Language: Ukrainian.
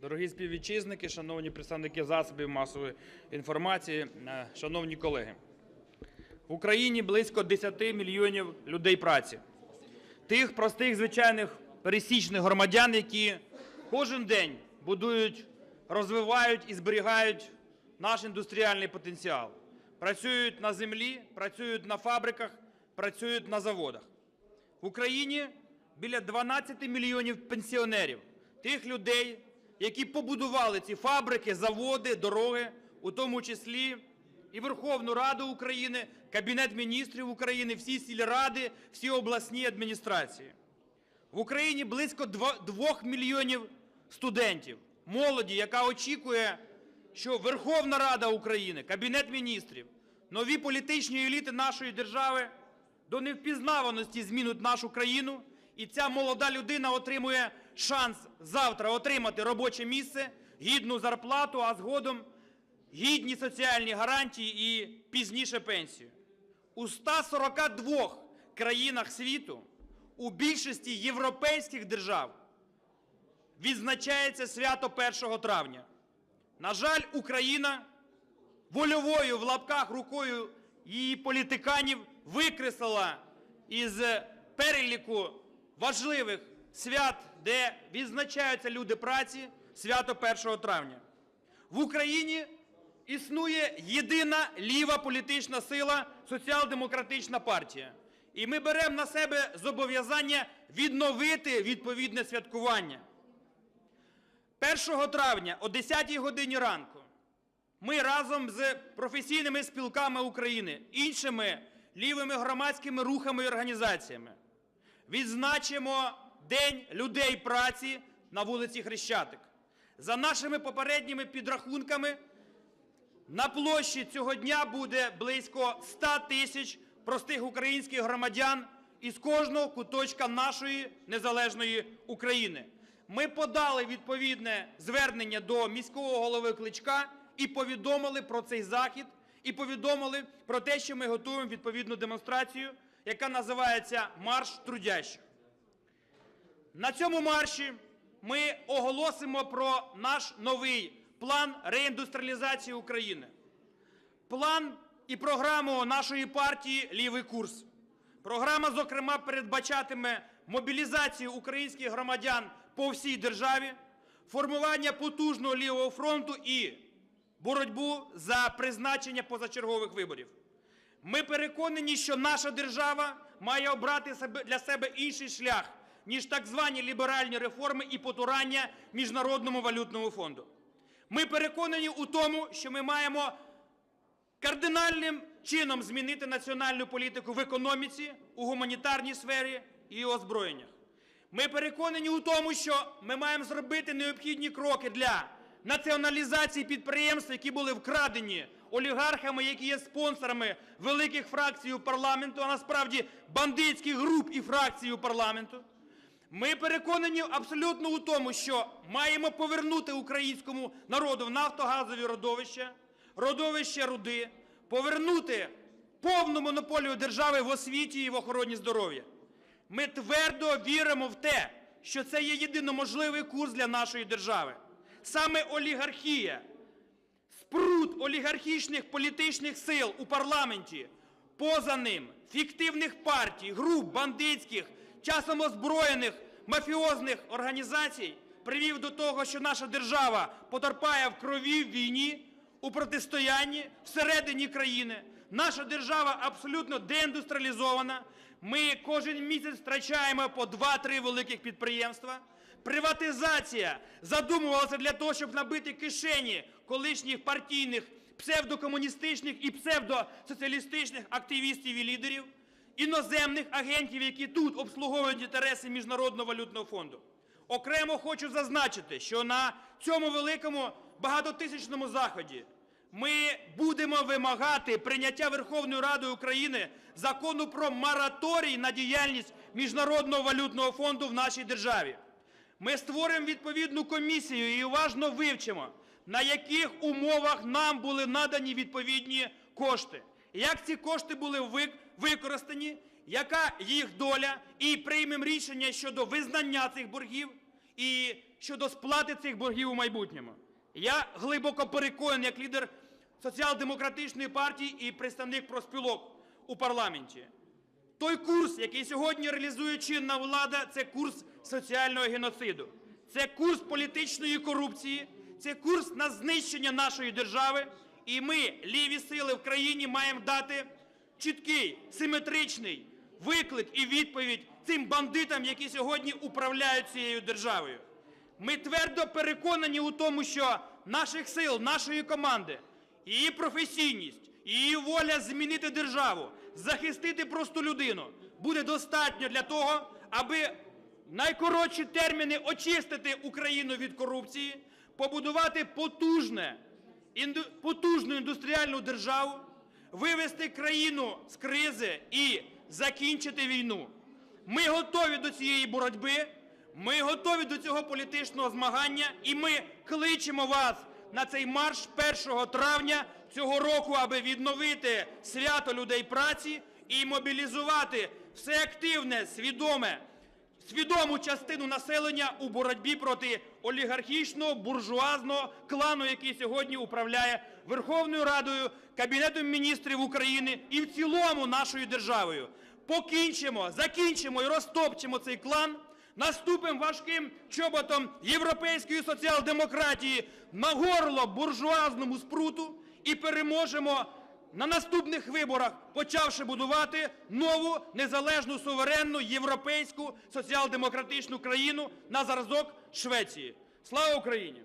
Дорогі співвітчизники, шановні представники засобів масової інформації, е, шановні колеги. В Україні близько 10 мільйонів людей праці. Тих простих, звичайних, пересічних громадян, які кожен день будують, розвивають і зберігають наш індустріальний потенціал. Працюють на землі, працюють на фабриках, працюють на заводах. В Україні біля 12 мільйонів пенсіонерів, тих людей, які побудували ці фабрики, заводи, дороги, у тому числі і Верховну Раду України, Кабінет міністрів України, всі сільради, всі обласні адміністрації. В Україні близько 2 мільйонів студентів, молоді, яка очікує, що Верховна Рада України, Кабінет міністрів, нові політичні еліти нашої держави до невпізнаваності змінуть нашу країну, і ця молода людина отримує шанс завтра отримати робоче місце, гідну зарплату, а згодом гідні соціальні гарантії і пізніше пенсію. У 142 країнах світу, у більшості європейських держав відзначається свято 1 травня. На жаль, Україна вольовою в лапках рукою її політиканів викреслила із переліку важливих свят, де відзначаються люди праці, свято 1 травня. В Україні існує єдина ліва політична сила Соціал-демократична партія. І ми беремо на себе зобов'язання відновити відповідне святкування. 1 травня о 10 годині ранку ми разом з професійними спілками України, іншими лівими громадськими рухами і організаціями відзначимо День людей праці на вулиці Хрещатик. За нашими попередніми підрахунками, на площі цього дня буде близько 100 тисяч простих українських громадян із кожного куточка нашої незалежної України. Ми подали відповідне звернення до міського голови Кличка і повідомили про цей захід, і повідомили про те, що ми готуємо відповідну демонстрацію, яка називається «Марш трудящих». На цьому марші ми оголосимо про наш новий план реіндустріалізації України. План і програму нашої партії «Лівий курс». Програма, зокрема, передбачатиме мобілізацію українських громадян по всій державі, формування потужного лівого фронту і боротьбу за призначення позачергових виборів. Ми переконані, що наша держава має обрати для себе інший шлях, ніж так звані ліберальні реформи і потурання Міжнародному валютному фонду. Ми переконані у тому, що ми маємо кардинальним чином змінити національну політику в економіці, у гуманітарній сфері і озброєннях. Ми переконані у тому, що ми маємо зробити необхідні кроки для націоналізації підприємств, які були вкрадені олігархами, які є спонсорами великих фракцій у парламенту, а насправді бандитських груп і фракцій у парламенту. Ми переконані абсолютно у тому, що маємо повернути українському народу нафтогазові родовища, родовище руди, повернути повну монополію держави в освіті і в охороні здоров'я. Ми твердо віримо в те, що це є єдино можливий курс для нашої держави. Саме олігархія, спрут олігархічних політичних сил у парламенті, поза ним, фіктивних партій, груп бандитських, часом озброєних мафіозних організацій привів до того, що наша держава потерпає в крові, в війні, у протистоянні всередині країни. Наша держава абсолютно деіндустріалізована. Ми кожен місяць втрачаємо по 2-3 великих підприємства. Приватизація задумувалася для того, щоб набити кишені колишніх партійних псевдокомуністичних і псевдосоціалістичних активістів і лідерів, іноземних агентів, які тут обслуговують інтереси Міжнародного валютного фонду. Окремо хочу зазначити, що на цьому великому багатотисячному заході ми будемо вимагати прийняття Верховною Радою України Закону про мораторій на діяльність Міжнародного валютного фонду в нашій державі. Ми створимо відповідну комісію і уважно вивчимо, на яких умовах нам були надані відповідні кошти, як ці кошти були використані, яка їх доля, і приймемо рішення щодо визнання цих боргів і щодо сплати цих боргів у майбутньому. Я глибоко переконаний, як лідер соціал-демократичної партії і представник профспілок у парламенті. Той курс, який сьогодні реалізує чинна влада, це курс соціального геноциду, це курс політичної корупції, це курс на знищення нашої держави. І ми, ліві сили в країні, маємо дати чіткий, симетричний виклик і відповідь цим бандитам, які сьогодні управляють цією державою. Ми твердо переконані у тому, що наших сил, нашої команди, її професійність, її воля змінити державу, захистити просту людину буде достатньо для того, аби найкоротші терміни очистити Україну від корупції, побудувати потужне, інду- потужну індустріальну державу, вивести країну з кризи і закінчити війну. Ми готові до цієї боротьби, ми готові до цього політичного змагання, і ми кличемо вас на цей марш 1 травня цього року, аби відновити свято людей праці і мобілізувати все активне, свідоме, свідому частину населення у боротьбі проти олігархічного буржуазного клану, який сьогодні управляє Верховною Радою, Кабінетом міністрів України і в цілому нашою державою. Покінчимо, закінчимо і розтопчемо цей клан, наступимо важким чоботом європейської соціал-демократії на горло буржуазному спруту і переможемо на наступних виборах, почавши будувати нову незалежну суверенну європейську соціал-демократичну країну на зразок Швеції. Слава Україні!